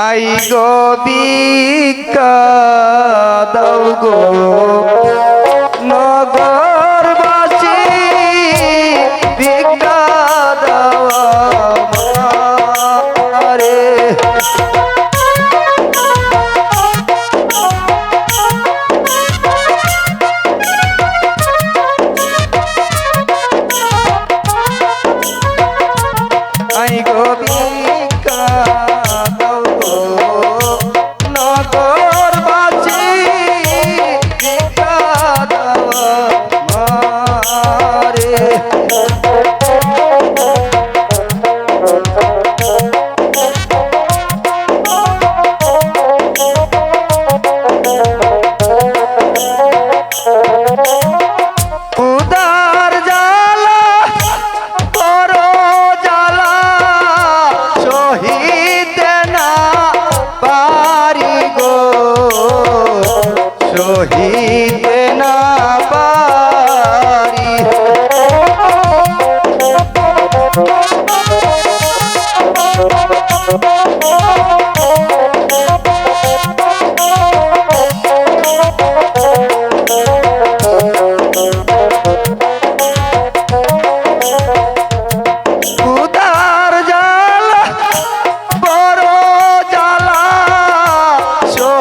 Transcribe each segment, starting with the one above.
I go বিকা দাও গো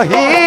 嘿。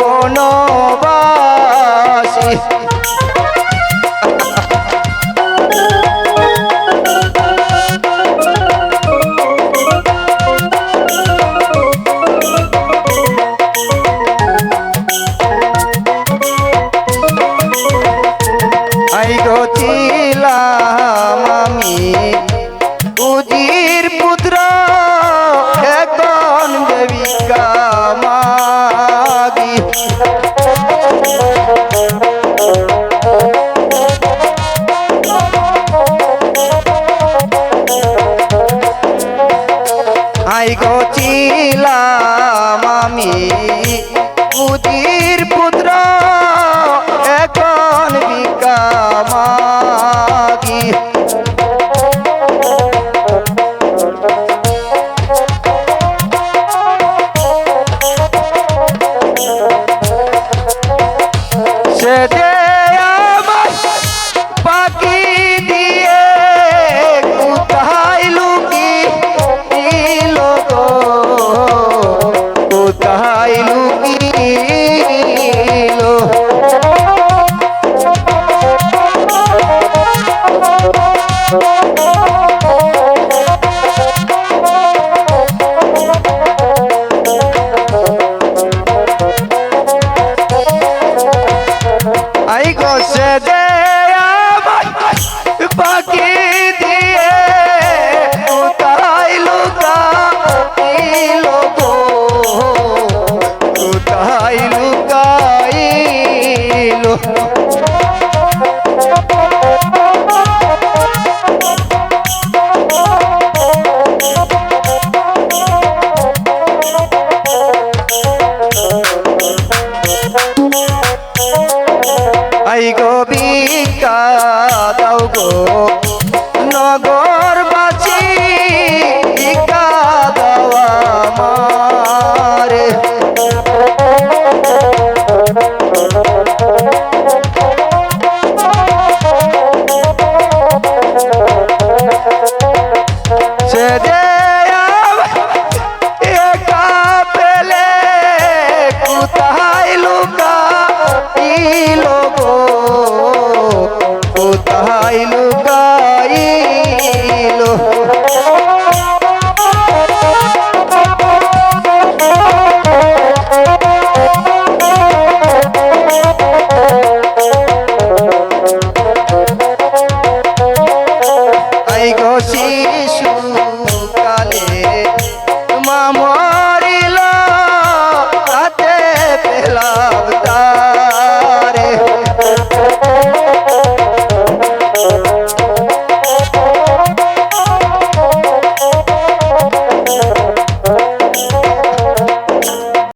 বন মুদির পুত আই গো বিকা দাও গো নগর cielo.